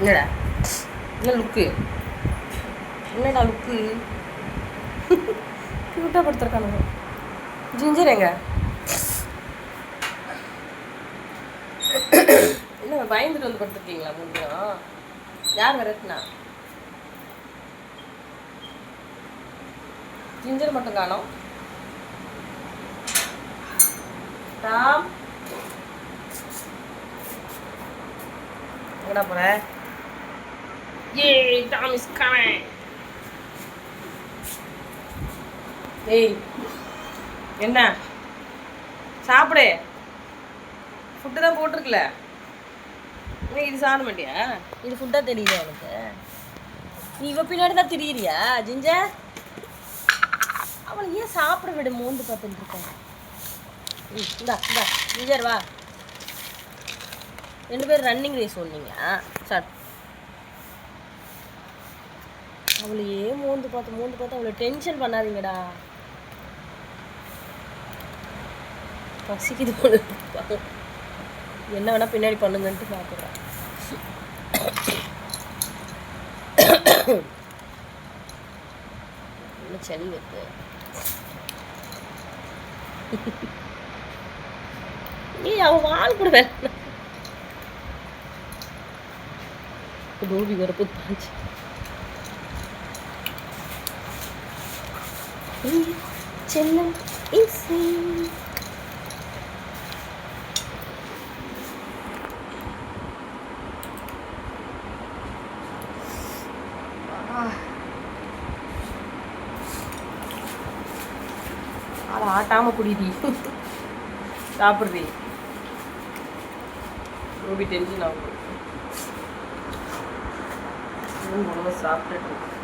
என்னடா? என்ன லுக்கு என்னடா லுக்கு க்யூட்டாக படுத்துருக்கானுங்க. ஜிஞ்சர் எங்க? என்ன பயந்துட்டு வந்து படுத்துருக்கீங்களா முன்னா யார் விரட்டுனா ஜிஞ்சர் மட்டும் காணோம். ராம். எங்கடா போகிறேன் ஏ டாம் இஸ் கமிங் ஏய் என்ன? சாப்பிடு. ஃபுட்டு தான் போட்டிருக்கல. நீ இது சாப்பிட மாட்டியா இது ஃபுட்டாக தெரியல உனக்கு? நீ இவ பின்னாடி தான் திரியிறியா ஜிஞ்ச? அவளை ஏன் சாப்பிட விட மோந்து பார்த்துட்டு இருக்கேன் இந்தா இந்தா ஜிஞ்சர் வா. ரெண்டு பேரும் ரன்னிங் ரேஸ் ஓடுனீங்களா? சார் அவளையே மோந்து பார்த்து மோந்து பார்த்து அவளை டென்ஷன் பண்ணாதீங்கடா. பசிக்குது போல என்ன வேணா பின்னாடி பண்ணுங்கன்ட்டு பார்க்குறேன் என்ன சளி வருது நீ அவன் வாழ் கூட வேலை டோபி வர புத்தாச்சு செல்லும் இசை. அதை ஆட்டாம குடிடி. சாப்பிடுறி. ரூபி டென்ஷன் ஆகும் உணவு சாப்பிட்டுட்டு